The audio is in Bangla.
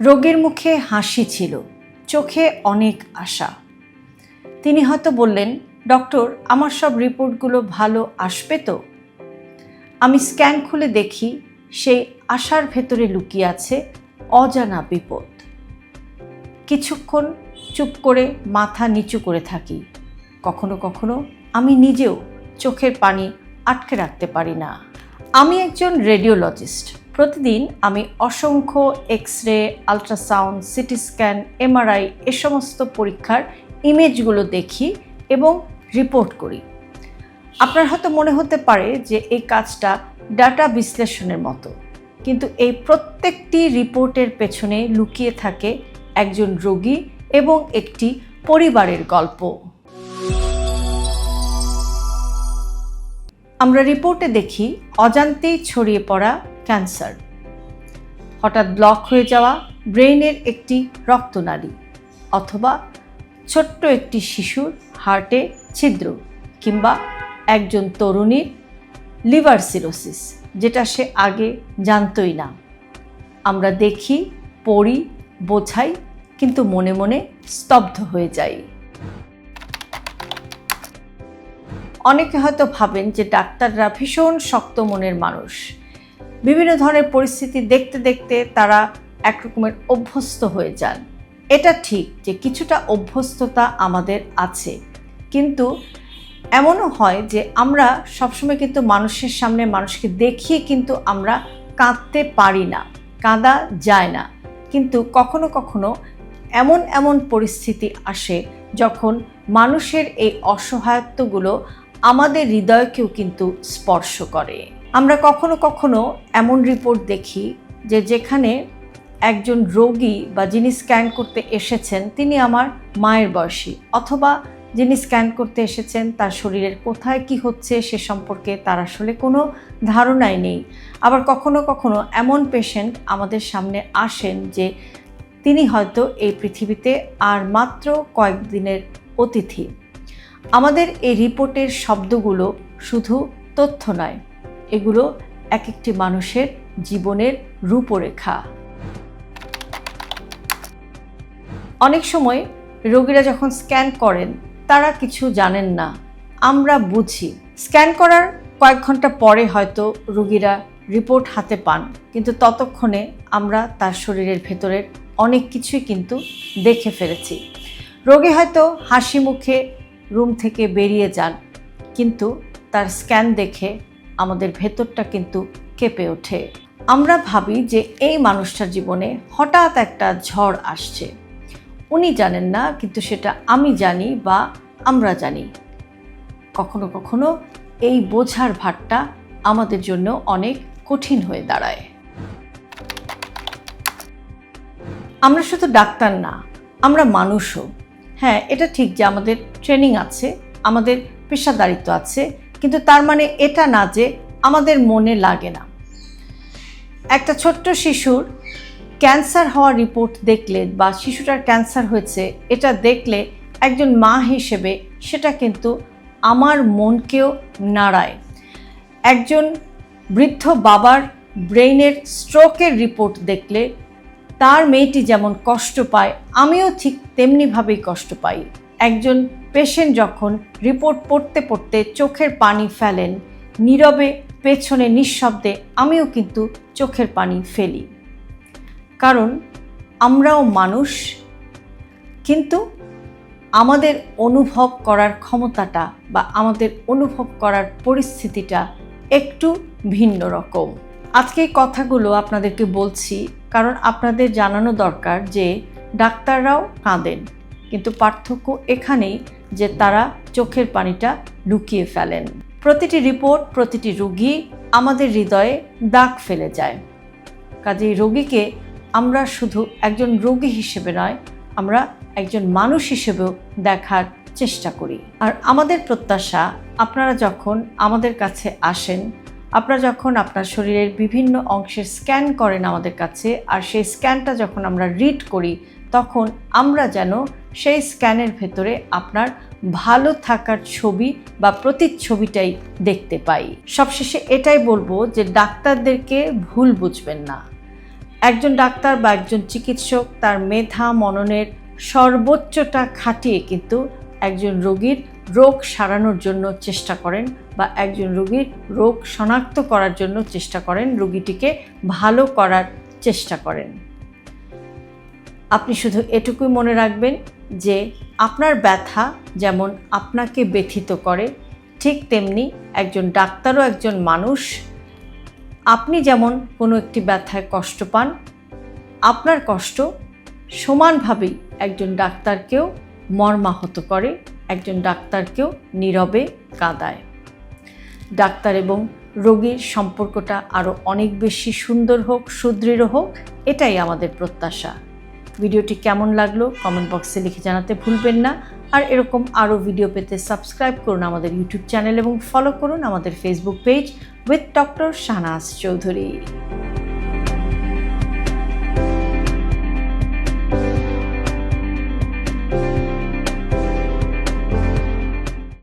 রোগীর মুখে হাসি ছিল, চোখে অনেক আশা। তিনি হয়তো বললেন, ডক্টর, আমার সব রিপোর্টগুলো ভালো আসবে তো? আমি স্ক্যান খুলে দেখি, সেই আশার ভেতরে লুকিয়ে আছে অজানা বিপদ। কিছুক্ষণ চুপ করে মাথা নিচু করে থাকি। কখনো কখনো আমি নিজেও চোখের পানি আটকে রাখতে পারি না। আমি একজন রেডিওলজিস্ট। প্রতিদিন আমি অসংখ্য x ray ultrasound, CT scan, MRI এ সমস্ত পরীক্ষার ইমেজগুলো দেখি এবং রিপোর্ট করি। আপনার হয়তো মনে হতে পারে যে এই কাজটা ডাটা বিশ্লেষণের মতো, কিন্তু এই প্রত্যেকটি রিপোর্টের পেছনে লুকিয়ে থাকে একজন রোগী এবং একটি পরিবারের গল্প। আমরা রিপোর্টে দেখি অজান্তেই ছড়িয়ে পড়া ক্যান্সার। হঠাৎ ব্লক হয়ে যাওয়া ব্রেইনের একটি রক্তনালী অথবা ছোট্ট একটি শিশুর হার্টে ছিদ্র কিংবা একজন তরুণীর লিভার সিরোসিস, যেটা সে আগে জানতই না। আমরা দেখি, পড়ি, বোঝাই, কিন্তু মনে মনে স্তব্ধ হয়ে যাই। অনেকে হয়তো ভাবেন যে ডাক্তাররা ভীষণ শক্ত মনের মানুষ। বিভিন্ন ধরনের পরিস্থিতি দেখতে দেখতে তারা একরকমের অভ্যস্ত হয়ে যান। এটা ঠিক যে কিছুটা অভ্যস্ততা আমাদের আছে। কিন্তু এমনও হয় যে আমরা সবসময় কিন্তু মানুষের সামনে মানুষকে দেখিয়ে কিন্তু আমরা কাঁদতে পারি না, কাঁদা যায় না। কিন্তু কখনো কখনো এমন এমন পরিস্থিতি আসে যখন মানুষের এই অসহায়ত্বগুলো আমাদের হৃদয়কেও কিন্তু স্পর্শ করে। আমরা কখনো কখনো এমন রিপোর্ট দেখি যে যেখানে একজন রোগী বা যিনি স্ক্যান করতে এসেছেন, তিনি আমার মায়ের বয়সী অথবা যিনি স্ক্যান করতে এসেছেন, তার শরীরের কোথায় কি হচ্ছে সে সম্পর্কে তার আসলে কোনো ধারণাই নেই। আবার কখনো কখনো এমন পেশেন্ট আমাদের সামনে আসেন যে তিনি হয়তো এই পৃথিবীতে আর মাত্র কয়েকদিনের অতিথি। আমাদের এই রিপোর্টের শব্দগুলো শুধু তথ্য নয়, এগুলো এক একটি মানুষের জীবনের রূপরেখা। অনেক সময় রোগীরা যখন স্ক্যান করেন, তারা কিছু জানেন না। আমরা বুঝি। স্ক্যান করার কয়েক ঘণ্টা পরে হয়তো রোগীরা রিপোর্ট হাতে পান, কিন্তু ততক্ষণে আমরা তার শরীরের ভেতরের অনেক কিছুই কিন্তু দেখে ফেলেছি। রোগী হয়তো হাসি মুখে রুম থেকে বেরিয়ে যান। কিন্তু তার স্ক্যান দেখে আমাদের ভেতরটা কিন্তু কেঁপে ওঠে। আমরা ভাবি যে এই মানুষটার জীবনে হঠাৎ একটা ঝড় আসছে। উনি জানেন না, কিন্তু সেটা আমি জানি বা আমরা জানি। কখনো কখনো এই বোঝার ভারটা আমাদের জন্য অনেক কঠিন হয়ে দাঁড়ায়। আমরা শুধু ডাক্তার না, আমরা মানুষও। হ্যাঁ এটা ঠিক যে আমাদের ট্রেনিং আছে, আমাদের পেশাদারিত্ব আছে, কিন্তু তার মানে এটা না যে আমাদের মনে লাগে না। একটা ছোট্ট শিশুর ক্যান্সার হওয়ার রিপোর্ট দেখলে বা শিশুটার ক্যান্সার হয়েছে, এটা দেখলে একজন মা হিসেবে সেটা কিন্তু আমার মনকেও নাড়ায়। একজন বৃদ্ধ বাবার ব্রেইনের স্ট্রোকের রিপোর্ট দেখলে তার মেয়েটি যেমন কষ্ট পায়, আমিও ঠিক তেমনিভাবেই কষ্ট পাই। একজন পেশেন্ট যখন রিপোর্ট পড়তে পড়তে চোখের পানি ফেলেন, নীরবে, পেছনে নিঃশব্দে আমিও কিন্তু চোখের পানি ফেলি। কারণ আমরাও মানুষ, কিন্তু আমাদের অনুভব করার ক্ষমতাটা বা আমাদের অনুভব করার পরিস্থিতিটা একটু ভিন্ন রকম। আজকে এই কথাগুলো আপনাদেরকে বলছি কারণ আপনাদের জানানো দরকার যে ডাক্তাররাও কাঁদেন। কিন্তু পার্থক্য এখানেই যে তারা চোখের পানিটা লুকিয়ে ফেলেন। প্রতিটি রিপোর্ট, প্রতিটি রুগী আমাদের হৃদয়ে দাগ ফেলে যায়। কাজেই রোগীকে আমরা শুধু একজন রোগী হিসেবে নয়, আমরা একজন মানুষ হিসেবেও দেখার চেষ্টা করি। আর আমাদের প্রত্যাশা, আপনারা যখন আমাদের কাছে আসেন আপনারা যখন আপনার শরীরের বিভিন্ন অংশের স্ক্যান করেন আমাদের কাছে, আর সেই স্ক্যানটা যখন আমরা রিড করি, তখন আমরা যেন সেই স্ক্যানের ভেতরে আপনার ভালো থাকার ছবি বা প্রতিচ্ছবিটাই দেখতে পাই। সবশেষে এটাই বলব যে ডাক্তারদেরকে ভুল বুঝবেন না। একজন ডাক্তার বা একজন চিকিৎসক তার মেধা, মননের সর্বোচ্চটা খাটিয়ে কিন্তু একজন রোগীর রোগ সারানোর জন্য চেষ্টা করেন বা একজন রোগীর রোগ শনাক্ত করার জন্য চেষ্টা করেন, রোগীটিকে ভালো করার চেষ্টা করেন। আপনি শুধু এটুকুই মনে রাখবেন যে আপনার ব্যথা যেমন আপনাকে ব্যথিত করে, ঠিক তেমনি একজন ডাক্তারও একজন মানুষ। আপনি যেমন কোনো একটি ব্যথায় কষ্ট পান, আপনার কষ্ট সমানভাবেই একজন ডাক্তারকেও মর্মাহত করে। একজন ডাক্তারকেও নীরবে কাঁদায়। ডাক্তার এবং রোগীর সম্পর্কটা আরও অনেক বেশি সুন্দর হোক, সুদৃঢ় হোক, এটাই আমাদের প্রত্যাশা। ভিডিওটি কেমন লাগল কমেন্ট বক্সে লিখে জানাতে ভুলবেন না। আর এরকম আরও ভিডিও পেতে সাবস্ক্রাইব করুন আমাদের ইউটিউব চ্যানেল এবং ফলো করুন আমাদের Facebook page with doctor Shahnaz Chowdhury.